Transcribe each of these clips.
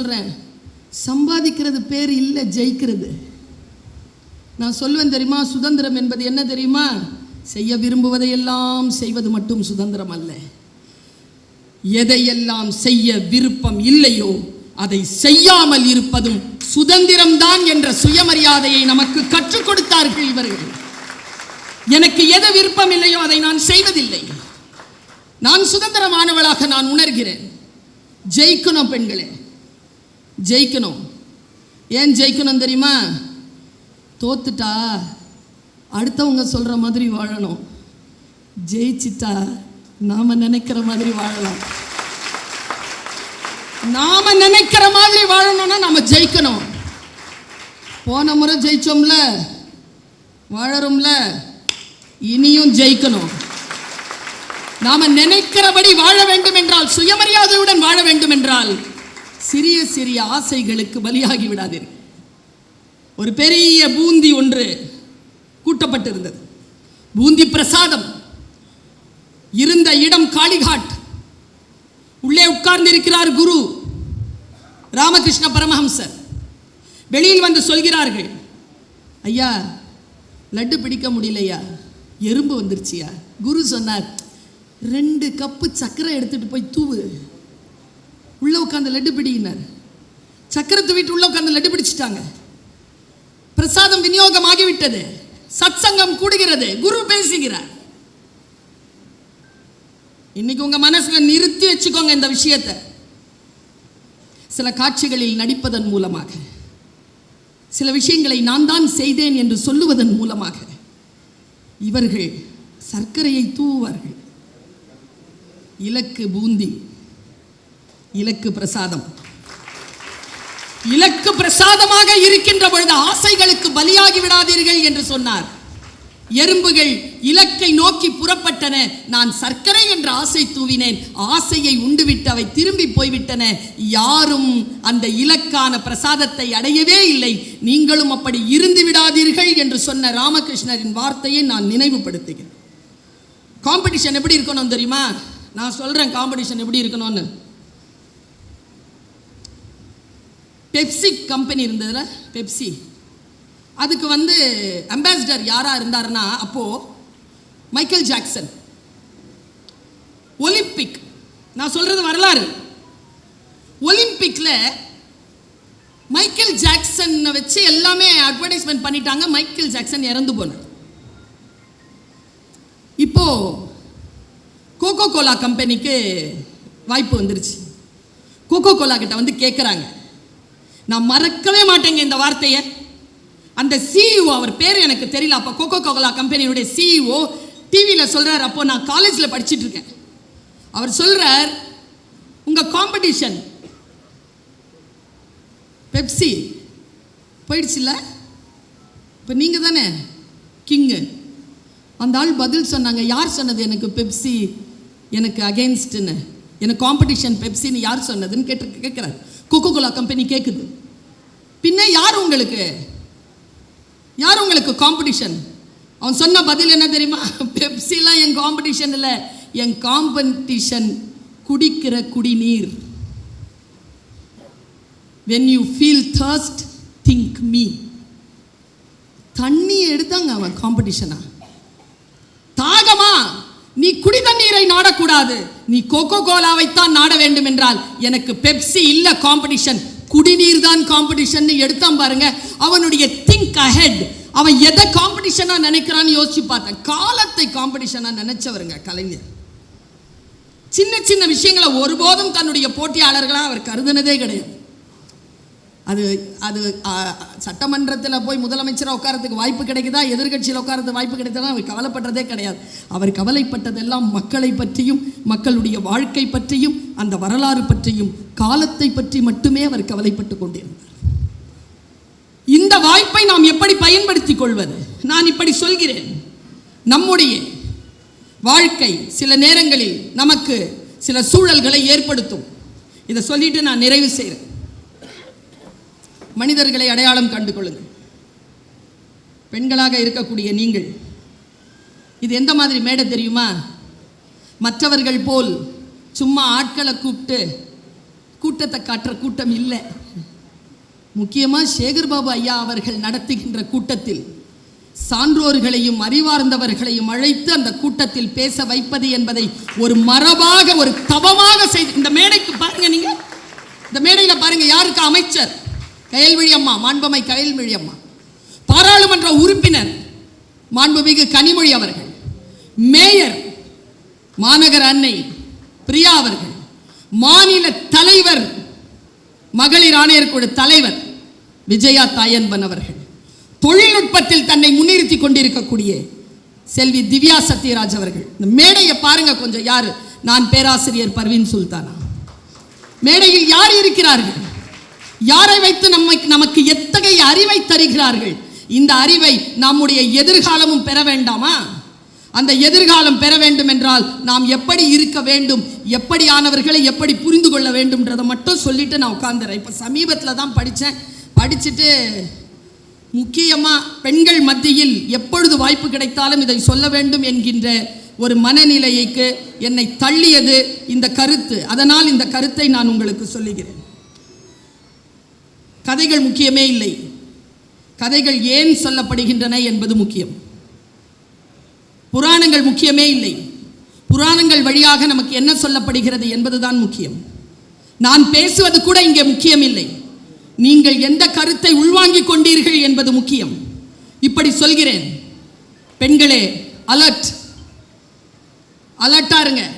சொல்கிறேன் சம்பாதிக்கிறது பேர் இல்லை ஜெயிக்கிறது. நான் சொல்லுவேன் தெரியுமா? சுதந்திரம் என்பது என்ன தெரியுமா? செய்ய விரும்புவதையெல்லாம் செய்வது மட்டும் சுதந்திரம் அல்ல. எதையெல்லாம் செய்ய விருப்பம் இல்லையோ அதை செய்யாமல் இருப்பதும் சுதந்திரம்தான் என்ற சுயமரியாதையை நமக்கு கற்றுக் கொடுத்தார்கள் இவர்கள். எனக்கு எது விருப்பம் இல்லையோ அதை நான் செய்வதில்லை. நான் சுதந்திரமானவளாக நான் உணர்கிறேன். ஜெயிக்கணும் பெண்களே. ஜெயிக்கணும். ஏன் ஜெயிக்கணும் தெரியுமா? தோத்துட்டா அடுத்தவங்க சொல்கிற மாதிரி வாழணும். ஜெயிச்சிட்டா நாம் நினைக்கிற மாதிரி வாழலாம். நாம நினைக்கிற மாதிரி வாழணும்னா நம்ம ஜெயிக்கணும். போன முறை ஜெயிச்சோம்ல வாழறோம்ல இனியும் ஜெயிக்கணும். நாம நினைக்கிறபடி வாழ வேண்டும் என்றால் சுயமரியாதையுடன் வாழ வேண்டும் என்றால் சிறிய சிறிய ஆசைகளுக்கு பலியாகி விடாதீர்கள் ஒரு பெரிய பூந்தி ஒன்று கூட்டப்பட்டிருந்தது. பூந்தி பிரசாதம். இருந்த இடம் காளிகாட். உள்ளே உட்கார்ந்து இருக்கிறார் குரு ராமகிருஷ்ண பரமஹம்சர். வெளியில் வந்து சொல்கிறார்கள் ஐயா லட்டு பிடிக்க முடியலையா? எறும்பு வந்துருச்சியா? குரு சொன்னார் ரெண்டு கப்பு சர்க்கரை எடுத்துட்டு போய் தூவு. உள்ளே உட்காந்து லட்டு பிடினார் சக்கரத்து வீட்டு உள்ள உட்காந்து லட்டு பிடிச்சிட்டாங்க. பிரசாதம் விநியோகம் ஆகிவிட்டது சத் சத்சங்கம் கூடுகிறது. குரு பேசுகிறார். இன்னைக்கு உங்க மனசுல நிறுத்தி வச்சுக்கோங்க இந்த விஷயத்தை. சில காட்சிகளில் நடிப்பதன் மூலமாக. சில விஷயங்களை நான் தான் செய்தேன் என்று சொல்லுவதன் மூலமாக. இவர்கள் சர்க்கரையை தூவார்கள் இலக்கு பூந்தி. இலக்கு பிரசாதம். இலக்கு பிரசாதமாக இருக்கின்ற பொழுது ஆசைகளுக்கு பலியாகி விடாதீர்கள் என்று சொன்னார். எறும்புகள் இலக்கை நோக்கி புறப்பட்டன. நான் சர்க்கரை என்ற ஆசை தூவினேன். ஆசையை உண்டுவிட்டு அவை திரும்பி போய்விட்டன. யாரும் அந்த இலக்கான பிரசாதத்தை அடையவே இல்லை. நீங்களும் அப்படி இருந்து விடாதீர்கள் என்று சொன்ன ராமகிருஷ்ணரின் வார்த்தையை நான் நினைவுபடுத்துகிறேன். காம்படிஷன் எப்படி இருக்கணும் தெரியுமா? நான் சொல்றேன் காம்படிஷன் எப்படி இருக்கணும்னு. பெப்சி கம்பெனி இருந்ததுல பெப்சி அதுக்கு வந்து அம்பாசிடர் யாராக இருந்தாருன்னா அப்போது மைக்கேல் ஜாக்சன் ஒலிம்பிக் நான் சொல்கிறது வரலாறு. ஒலிம்பிக்கில் மைக்கேல் ஜாக்சனை வச்சு எல்லாமே அட்வர்டைஸ்மெண்ட் பண்ணிட்டாங்க. மைக்கேல் ஜாக்சன் இறந்து போனார். இப்போ கோகோ கோலா கம்பெனிக்கு வாய்ப்பு வந்துருச்சு. கோகோ கோலா கிட்ட வந்து கேட்குறாங்க நான் மறக்கவே மாட்டேங்க இந்த வார்த்தையை. அந்த சிஇஓ அவர் பேர் எனக்கு தெரியல. அப்போ கோகோ கோகலா கம்பெனியுடைய சிஇஓ டிவியில் சொல்கிறார் அப்போ நான் காலேஜில் படிச்சுட்டு இருக்கேன். அவர் சொல்கிறார் உங்கள் காம்படிஷன் பெப்சி போயிடுச்சுல்ல? இப்போ நீங்கள் தானே கிங்கு அந்த ஆள் பதில் சொன்னாங்க யார் சொன்னது எனக்கு பெப்சி எனக்கு அகெயின்ஸ்ட்னு எனக்கு காம்படிஷன் பெப்சின்னு யார் சொன்னதுன்னு கேட்டு கேட்குறாரு கோகோ கோலா கம்பெனி கேட்குது பின்ன யார் உங்களுக்கு? யார் உங்களுக்கு காம்படிஷன் அவன் சொன்ன பதில் என்ன தெரியுமா? பெப்சிலாம் என் காம்படிஷன் இல்லை. என் காம்படிஷன் குடிக்கிற குடிநீர். When you feel thirst think me தண்ணி எடுத்தாங்க அவன் காம்படிஷனா தாகமா நீ குடி தண்ணீரை நாடக்கூடாது. நீ கோகோ கோலாவைத்தான் நாட வேண்டும் என்றால் எனக்கு பெப்சி இல்ல காம்படிஷன் குடிநீர் தான் காம்படிஷன் எடுத்தான் பாருங்க. அவனுடைய திங்க் அஹெட் அவன் எதை காம்படிஷனா நினைக்கிறான்னு யோசிச்சு பார்த்தேன். காலத்தை காம்படிஷனா நினைச்சவருங்க கலைஞர். சின்ன சின்ன விஷயங்களை ஒருபோதும் தன்னுடைய போட்டியாளர்களாக அவர் கருதுனதே கிடையாது. அது அது சட்டமன்றத்தில் போய் முதலமைச்சராக உட்காரத்துக்கு வாய்ப்பு கிடைக்குதா? எதிர்கட்சியில் உட்காரத்துக்கு வாய்ப்பு கிடைத்ததா? அவர் கவலைப்பட்டதே கிடையாது. அவர் கவலைப்பட்டதெல்லாம் மக்களை பற்றியும் மக்களுடைய வாழ்க்கை பற்றியும் அந்த வரலாறு பற்றியும் காலத்தை பற்றி மட்டுமே அவர் கவலைப்பட்டு கொண்டிருந்தார். இந்த வாய்ப்பை நாம் எப்படி பயன்படுத்திக் கொள்வது? நான் இப்படி சொல்கிறேன். நம்முடைய வாழ்க்கை சில நேரங்களில் நமக்கு சில சூழல்களை ஏற்படுத்தும். இதை சொல்லிட்டு நான் நிறைவு செய்கிறேன் மனிதர்களை அடையாளம் கண்டு கொள்ளுங்கள் பெண்களாக இருக்கக்கூடிய நீங்கள் இது எந்த மாதிரி மேடை தெரியுமா? மற்றவர்கள் போல் சும்மா ஆட்களை கூப்பிட்டு கூட்டத்தை காட்டுற கூட்டம் இல்லை. முக்கியமாக சேகர் பாபு ஐயா அவர்கள் நடத்துகின்ற கூட்டத்தில் சான்றோர்களையும் அறிவார்ந்தவர்களையும் அழைத்து அந்த கூட்டத்தில் பேச வைப்பது என்பதை ஒரு மரபாக ஒரு தவமாக செய்து இந்த மேடைக்கு பாருங்க நீங்க. இந்த மேடையில் பாருங்க யாருக்கு அமைச்சர்? கயல்விழி அம்மா மாண்பமை கயல்விழி அம்மா பாராளுமன்ற உறுப்பினர் மாண்புமிகு கனிமொழி அவர்கள் மேயர் மாநகர அன்னை பிரியா அவர்கள் மாநில தலைவர் மகளிர் ஆணையர் குழு தலைவர் விஜயா தாயன்பன் அவர்கள் தொழில்நுட்பத்தில் தன்னை முன்னிறுத்தி கொண்டிருக்கக்கூடிய செல்வி திவ்யா சத்யராஜ் அவர்கள். இந்த மேடையை பாருங்க கொஞ்சம் யாரு? நான் பேராசிரியர் பர்வீன் சுல்தானா. மேடையில் யார் இருக்கிறார்கள்? யாரை வைத்து நம்மை நமக்கு எத்தகைய அறிவை தருகிறார்கள்? இந்த அறிவை நம்முடைய எதிர்காலமும் பெற வேண்டாமா? அந்த எதிர்காலம் பெற வேண்டும் என்றால் நாம் எப்படி இருக்க வேண்டும்? எப்படியானவர்களை எப்படி புரிந்து கொள்ள வேண்டும்ன்றதை மட்டும் சொல்லிட்டு நான் உட்காந்துறேன் இப்போ சமீபத்தில் தான் படித்தேன் படிச்சுட்டு முக்கியமாக பெண்கள் மத்தியில் எப்பொழுது வாய்ப்பு கிடைத்தாலும் இதை சொல்ல வேண்டும் என்கின்ற ஒரு மனநிலைக்கு என்னை தள்ளியது இந்த கருத்து. அதனால் இந்த கருத்தை நான் உங்களுக்கு சொல்லுகிறேன். கதைகள் முக்கியமே இல்லை. கதைகள் ஏன் சொல்லப்படுகின்றன என்பது முக்கியம். புராணங்கள் முக்கியமே இல்லை. புராணங்கள் வழியாக நமக்கு என்ன சொல்லப்படுகிறது என்பதுதான் முக்கியம். நான் பேசுவது கூட இங்கே முக்கியம் இல்லை. நீங்கள் எந்த கருத்தை உள்வாங்கிக் கொண்டீர்கள் என்பது முக்கியம். இப்படி சொல்கிறேன். பெண்களே அலர்ட். அலர்ட்டா இருங்க.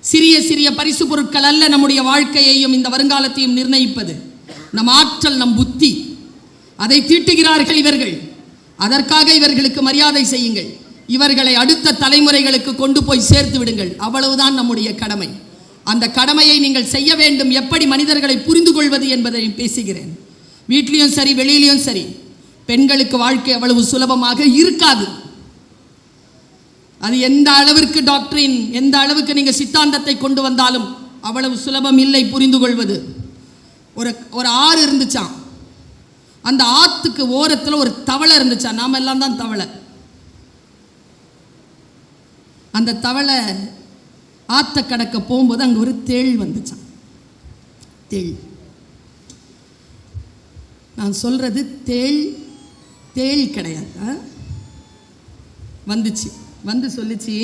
சிறிய சிறிய பரிசு பொருட்கள் அல்ல நம்முடைய வாழ்க்கையையும் இந்த வருங்காலத்தையும் நிர்ணயிப்பது. நம் ஆற்றல் நம் புத்தி. அதை தீட்டுகிறார்கள் இவர்கள். அதற்காக இவர்களுக்கு மரியாதை செய்யுங்கள். இவர்களை அடுத்த தலைமுறைகளுக்கு கொண்டு போய் சேர்த்து விடுங்கள். அவ்வளவுதான் நம்முடைய கடமை. அந்த கடமையை நீங்கள் செய்ய வேண்டும். எப்படி மனிதர்களை புரிந்து கொள்வது என்பதை பேசுகிறேன். வீட்லேயும் சரி வெளியிலையும் சரி. பெண்களுக்கு வாழ்க்கை அவ்வளவு சுலபமாக இருக்காது. அது எந்த அளவிற்கு டாக்டரின் எந்த அளவுக்கு நீங்கள் சித்தாந்தத்தை கொண்டு வந்தாலும் அவ்வளவு சுலபம் இல்லை புரிந்து கொள்வது ஒரு ஒரு ஆறு இருந்துச்சான் அந்த ஆத்துக்கு ஓரத்தில் ஒரு தவளை இருந்துச்சான் நாம எல்லாம் தான் தவளை. அந்த தவளை ஆத்த கடக்க போகும்போது அங்கே ஒரு தேள் வந்துச்சான் தேள். நான் சொல்றது தேள் தேள் கிடையாது. வந்துச்சு. வந்து சொல்லிச்சு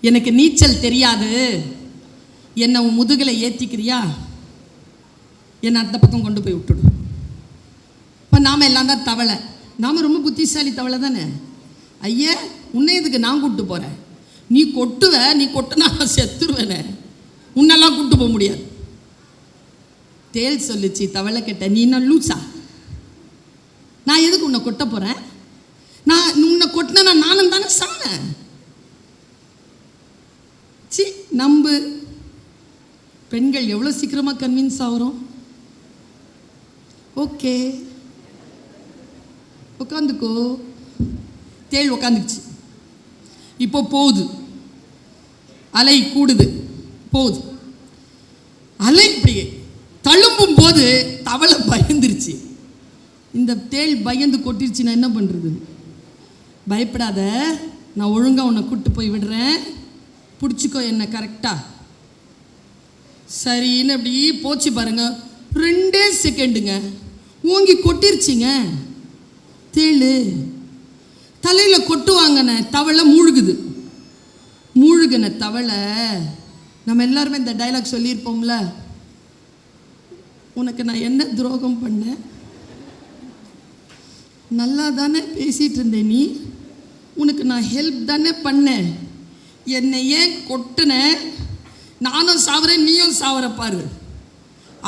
எனக்கு நீச்சல் தெரியாது. என்னை உன் முதுகில் ஏற்றிக்கிறியா என்னை அந்த பக்கம் கொண்டு போய் விட்டுடும் இப்போ நாம் எல்லாம் தான் தவளை. நாம் ரொம்ப புத்திசாலி தவளை தானே? ஐயா உன்னை எதுக்கு நான் கூப்பிட்டு போகிறேன் நீ கொட்டுவ நீ கொட்டினா செத்துருவேனே. உன்னெல்லாம் கூப்பிட்டு போக முடியாது. தேல் சொல்லிச்சு தவளை கிட்ட நீ என்ன லூசா? நான் எதுக்கு உன்னை கொட்ட போகிறேன் நான் உன்னை கொட்டினா நானும் தானே சாணேன் சி நம்பு. பெண்கள் எவ்வளோ சீக்கிரமாக கன்வின்ஸ் ஆகிறோம்? ஓகே. உட்காந்துக்கோ. தேள் உட்காந்துக்குச்சு இப்போ போகுது. அலை கூடுது. போகுது. அலை இப்படி தழும்பும் போது தவளை பயந்துருச்சு. இந்த தேள் பயந்து கொட்டிருச்சு நான் என்ன பண்ணுறது பயப்படாத. நான் ஒழுங்காக உன்னை கூட்டு போய் விடுறேன். பிடிச்சிக்கோ என்ன கரெக்டாக சரின்னு அப்படி போச்சு பாருங்க. ரெண்டே செகண்டுங்க ஓங்கி கொட்டிருச்சிங்க. தேளு. தலையில் கொட்டுவாங்கண்ணே தவளை மூழ்குது. மூழ்கின தவளை. நம்ம எல்லாருமே இந்த டைலாக் சொல்லியிருப்போம்ல. உனக்கு நான் என்ன துரோகம் பண்ணேன் நல்லா தானே பேசிகிட்டு இருந்தேன் நீ? உனக்கு நான் ஹெல்ப் தானே பண்ணேன் என்னை ஏன் கொட்டுன? நானும் சாவறேன் நீயும் சாவற பாரு.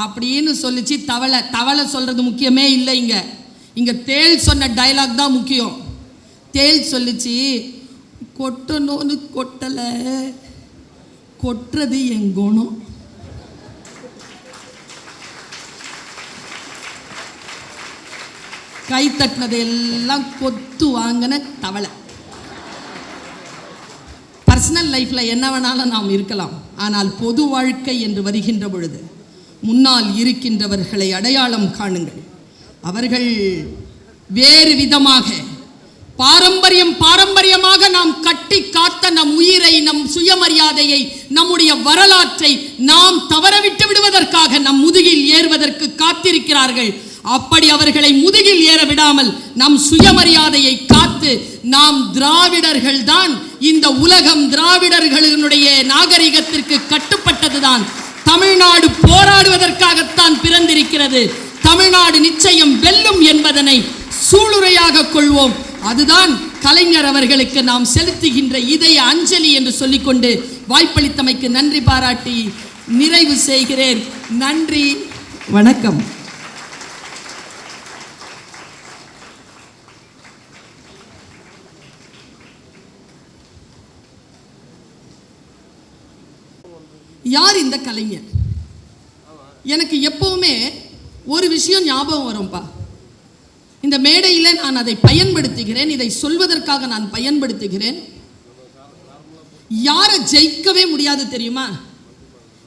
அப்படின்னு சொல்லிச்சு. தவளை தவளை சொல்கிறது முக்கியமே இல்லை இங்கே. இங்கே தேள் சொன்ன டைலாக் தான் முக்கியம். தேள் சொல்லிச்சு கொட்டணும்னு கொட்டலை கொட்டுறது என் குணம். கை தட்டினது எல்லாம் கொத்து வாங்கின தவளை. பர்சனல் லைஃப்பில் என்ன வேணாலும் நாம் இருக்கலாம். ஆனால் பொது வாழ்க்கை என்று வருகின்ற பொழுது முன்னால் இருக்கின்றவர்களை அடையாளம் காணுங்கள். அவர்கள் வேறு விதமாக பாரம்பரியம் பாரம்பரியமாக நாம் கட்டி காத்த நம் உயிரை நம் சுயமரியாதையை நம்முடைய வரலாற்றை நாம் தவறவிட்டு விடுவதற்காக நம் முதுகில் ஏறுவதற்கு காத்திருக்கிறார்கள். அப்படி அவர்களை முதுகில் ஏற விடாமல் நம் சுயமரியாதையை காத்து நாம் திராவிடர்கள் தான் இந்த உலகம் திராவிடர்களினுடைய நாகரிகத்திற்கு கட்டுப்பட்டதுதான். தமிழ்நாடு போராடுவதற்காகத்தான் பிறந்திருக்கிறது. தமிழ்நாடு நிச்சயம் வெல்லும் என்பதனை சூளுரையாக கொள்வோம். அதுதான் கலைஞர் அவர்களுக்கு நாம் செலுத்துகின்ற இதய அஞ்சலி என்று சொல்லிக்கொண்டு வாய்ப்பளித்தமைக்கு நன்றி பாராட்டி நிறைவு செய்கிறேன். நன்றி வணக்கம். யார் இந்த கலைஞர்? எனக்கு எப்பவுமே ஒரு விஷயம் ஞாபகம் வரும்பா. இந்த மேடையில் நான் அதை பயன்படுத்துகிறேன் இதை சொல்வதற்காக நான் பயன்படுத்துகிறேன். யாரை ஜெயிக்கவே முடியாது தெரியுமா?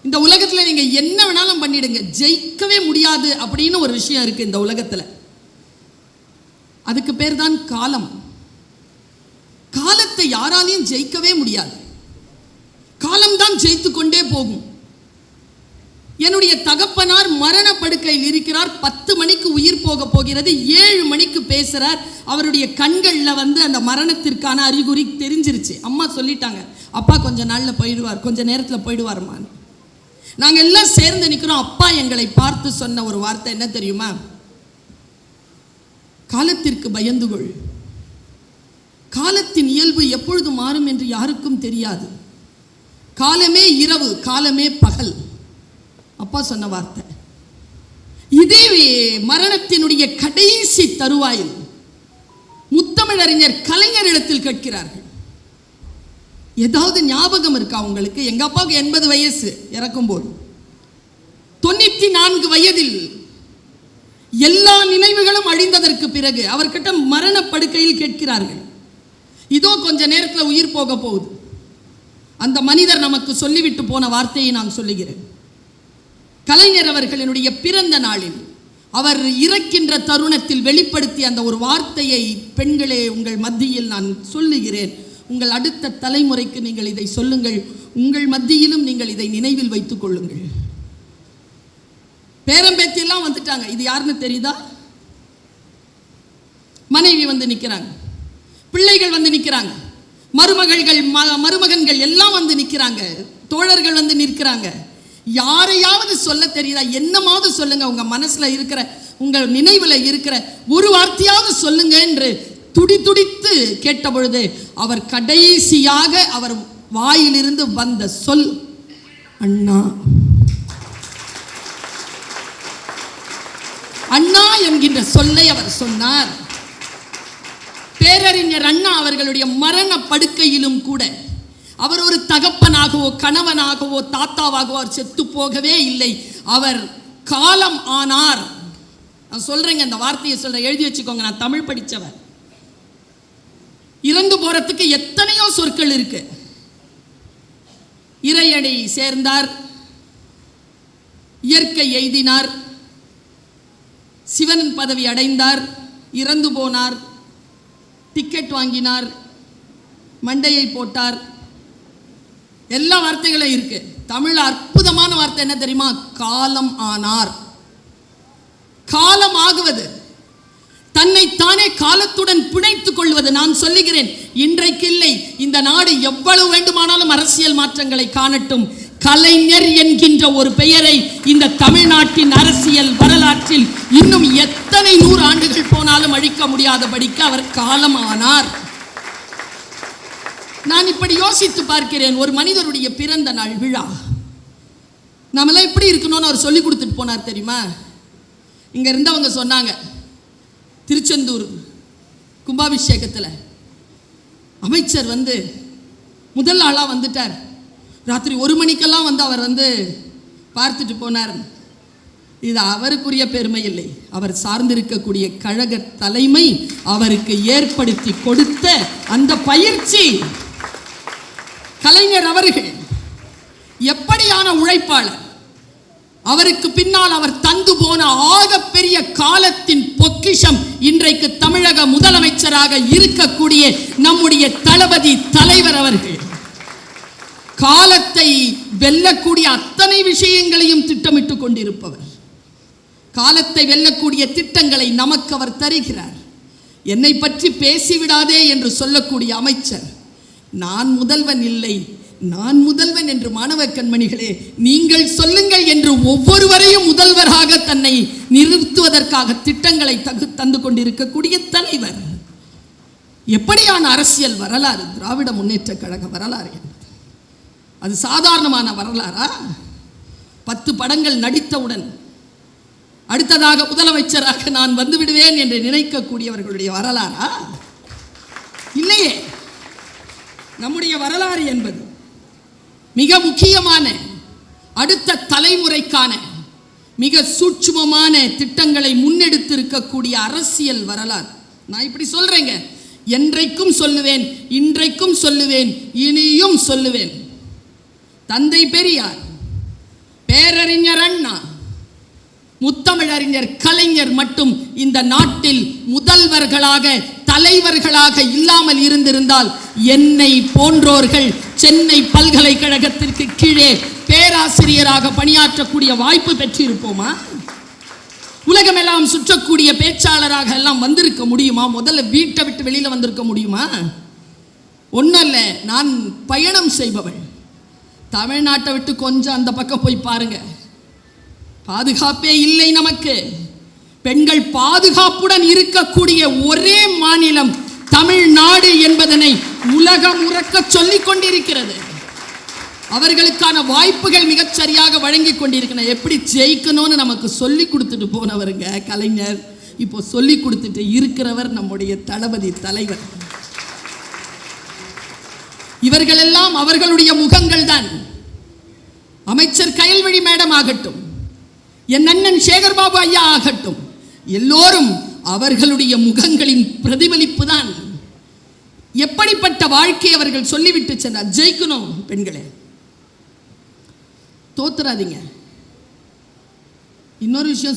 இந்த உலகத்தில் நீங்கள் என்ன வேணாலும் பண்ணிடுங்க. ஜெயிக்கவே முடியாது அப்படின்னு ஒரு விஷயம் இருக்கு இந்த உலகத்தில். அதுக்கு பேர் தான் காலம். காலத்தை யாராலையும் ஜெயிக்கவே முடியாது. காலம்தான் ஜெயித்து கொண்டே போகும். என்னுடைய தகப்பனார் மரண படுக்கையில் இருக்கிறார். பத்து மணிக்கு உயிர் போக போகிறது. ஏழு மணிக்கு பேசுறார். அவருடைய கண்களில் வந்து அந்த மரணத்திற்கான அறிகுறி தெரிஞ்சிருச்சு. அம்மா சொல்லிட்டாங்க அப்பா கொஞ்ச நாளில் போயிடுவார். கொஞ்ச நேரத்தில் போயிடுவாருமான்னு நாங்கள் எல்லாம் சேர்ந்து நிற்கிறோம் அப்பா எங்களை பார்த்து சொன்ன ஒரு வார்த்தை என்ன தெரியுமா? காலத்திற்கு பயந்துகொள். காலத்தின் இயல்பு எப்பொழுது மாறும் என்று யாருக்கும் தெரியாது. காலமே இரவு காலமே பகல். அப்பா சொன்ன வார்த்தை. இதே மரணத்தினுடைய கடைசி தருவாயில் முத்தமிழறிஞர் கலைஞரிடத்தில் கேட்கிறார்கள். ஏதாவது ஞாபகம் இருக்கா உங்களுக்கு? எங்க அப்பாவுக்கு எண்பது வயசு இறக்கும்போது. தொண்ணூத்தி நான்கு வயதில் எல்லா நினைவுகளும் அழிந்ததற்கு பிறகு அவர்கிட்ட மரண படுக்கையில் கேட்கிறார்கள். இதோ கொஞ்ச நேரத்தில் உயிர் போக போகுது. அந்த மனிதர் நமக்கு சொல்லிவிட்டு போன வார்த்தையை நான் சொல்லுகிறேன். கலைஞர் அவர்களினுடைய பிறந்த நாளில் அவர் இறக்கின்ற தருணத்தில் வெளிப்படுத்திய அந்த ஒரு வார்த்தையை பெண்களே உங்கள் மத்தியில் நான் சொல்லுகிறேன். உங்கள் அடுத்த தலைமுறைக்கு நீங்கள் இதை சொல்லுங்கள். உங்கள் மத்தியிலும் நீங்கள் இதை நினைவில் வைத்துக் கொள்ளுங்கள். பேரம்பேத்தியெல்லாம் வந்துட்டாங்க. இது யாருன்னு தெரியுதா? மனைவி வந்து நிற்கிறாங்க பிள்ளைகள் வந்து நிற்கிறாங்க மருமகள்கள் ம- மருமகன்கள் எல்லாம் வந்து நிற்கிறாங்க தோழர்கள் வந்து நிற்கிறாங்க. யாரையாவது சொல்ல தெரியுதா? என்னமாவது சொல்லுங்க. உங்க மனசுல இருக்கிற உங்க நினைவுல இருக்கிற ஒரு வார்த்தையாவது சொல்லுங்க என்று துடி துடித்து கேட்ட பொழுது அவர் கடைசியாக அவர் வாயிலிருந்து வந்த சொல் அண்ணா. அண்ணா என்கின்ற சொல்லை அவர் சொன்னார். பேரறிஞர் அண்ணா அவர்களுடைய மரண படுக்கையிலும் கூட அவர் ஒரு தகப்பனாகவோ கணவனாகவோ தாத்தாவாகவோ அவர் செத்து போகவே இல்லை. அவர் காலம் ஆனார். நான் சொல்றேங்க அந்த வார்த்தையை சொல்றேன். எழுதி வச்சுக்கோங்க நான் தமிழ் படித்தவர் இறந்து போறதுக்கு எத்தனையோ சொற்கள் இருக்கு. இறையடி சேர்ந்தார். இயற்கை எய்தினார். சிவன் பதவி அடைந்தார். இறந்து போனார். டிக்கெட் வாங்கினார் மண்டையை போட்டார். எல்லா வார்த்தைகளும் இருக்கு. தமிழ் அற்புதமான வார்த்தை என்ன தெரியுமா? காலம் ஆனார். காலம் ஆகுவது. தன்னை தானே காலத்துடன் பிணைத்துக் கொள்வது நான் சொல்லுகிறேன். இன்றைக்கு இல்லை இந்த நாடு எவ்வளவு வேண்டுமானாலும் அரசியல் மாற்றங்களை காணட்டும். கலைஞர் என்கின்ற ஒரு பெயரை இந்த தமிழ்நாட்டின் அரசியல் வரலாற்றில் இன்னும் நூறு போனாலும் அழிக்க முடியாதபடிக்கு அவர் காலமானார். நான் இப்படி யோசித்து பார்க்கிறேன் ஒரு மனிதருடைய பிறந்த நாள் விழா. நம்மளாம் எப்படி இருக்கணும்னு அவர் சொல்லி கொடுத்துட்டு போனார் தெரியுமா? இங்க இருந்தவங்க சொன்னாங்க திருச்செந்தூர் கும்பாபிஷேகத்தில் அமைச்சர் வந்து முதல் ஆளாக வந்துட்டார். ராத்திரி ஒரு மணிக்கெல்லாம் வந்து அவர் வந்து பார்த்துட்டு போனார். இது அவருக்குரிய பெருமை இல்லை அவர் சார்ந்திருக்கக்கூடிய கழக தலைமை அவருக்கு ஏற்படுத்தி கொடுத்த அந்த பயிற்சி. கலைஞர் அவர்கள் எப்படியான உழைப்பாளர். அவருக்கு பின்னால் அவர் தந்து போன ஆகப்பெரிய காலத்தின் பொக்கிஷம் இன்றைக்கு தமிழக முதலமைச்சராக இருக்கக்கூடிய நம்முடைய தளபதி தலைவர் அவர்கள். காலத்தை வெல்லக்கூடிய அத்தனை விஷயங்களையும் திட்டமிட்டுக் கொண்டிருப்பவர். காலத்தை வெல்லக்கூடிய திட்டங்களை நமக்கு அவர் தருகிறார். என்னை பற்றி பேசிவிடாதே என்று சொல்லக்கூடிய அமைச்சர் நான் முதல்வன் இல்லை நான் முதல்வன் என்று மாணவ கண்மணிகளே நீங்கள் சொல்லுங்கள் என்று ஒவ்வொருவரையும் முதல்வராக தன்னை நிறுத்துவதற்காக திட்டங்களை தகு தந்து கொண்டிருக்கக்கூடிய தலைவர். எப்படியான அரசியல் வரலாறு திராவிட முன்னேற்ற கழக வரலாறு அது சாதாரணமான வரலாறா? பத்து படங்கள் நடித்தவுடன் அடுத்ததாக முதலமைச்சராக நான் வந்து விடுவேன் என்று நினைக்கக்கூடியவர்களுடைய வரலாறா? இல்லையே. நம்முடைய வரலாறு என்பது மிக முக்கியமான அடுத்த தலைமுறைக்கான மிக சூட்சுமமான திட்டங்களை முன்னெடுத்திருக்கக்கூடிய அரசியல் வரலாறு. நான் இப்படி சொல்றேங்க. என்றைக்கும் சொல்லுவேன் இன்றைக்கும் சொல்லுவேன் இனியும் சொல்லுவேன். தந்தை பெரியார் பேரறிஞர் அண்ணா முத்தமிழறிஞர் கலைஞர் மட்டும் இந்த நாட்டில் முதல்வர்களாக தலைவர்களாக இல்லாமல் இருந்திருந்தால் என்னை போன்றோர்கள் சென்னை பல்கலைக்கழகத்திற்கு கீழே பேராசிரியராக பணியாற்றக்கூடிய வாய்ப்பு பெற்றிருப்போமா? உலகமெல்லாம் சுற்றக்கூடிய பேச்சாளராக எல்லாம் வந்திருக்க முடியுமா? முதல்ல வீட்டை விட்டு வெளியில் வந்திருக்க முடியுமா? ஒன்றும் இல்லை நான் பயணம் செய்பவள். தமிழ்நாட்டை விட்டு கொஞ்சம் அந்த பக்கம் போய் பாருங்கள் பாதுகாப்பே இல்லை நமக்கு. பெண்கள் பாதுகாப்புடன் இருக்கக்கூடிய ஒரே மாநிலம் தமிழ்நாடு என்பதனை உலகம் உறக்க சொல்லிக் கொண்டிருக்கிறது. அவர்களுக்கான வாய்ப்புகள் மிகச் சரியாக வழங்கி கொண்டிருக்கணும் எப்படி ஜெயிக்கணும்னு நமக்கு சொல்லி கொடுத்துட்டு போனவருங்க கலைஞர். இப்போ சொல்லி கொடுத்துட்டு இருக்கிறவர் நம்முடைய தளபதி தலைவர். இவர்களெல்லாம் அவர்களுடைய முகங்கள் தான் அமைச்சர் கயல்வழி மேடம் ஆகட்டும். என் அண்ணன் சேகர்பாபு ஐயா ஆகட்டும். எல்லோரும் அவர்களுடைய முகங்களின் பிரதிபலிப்பு தான். எப்படிப்பட்ட வாழ்க்கை அவர்கள் சொல்லிவிட்டு சென்றார்? ஜெயிக்கணும் பெண்களே. தோத்துறாதீங்க. இன்னொரு விஷயம்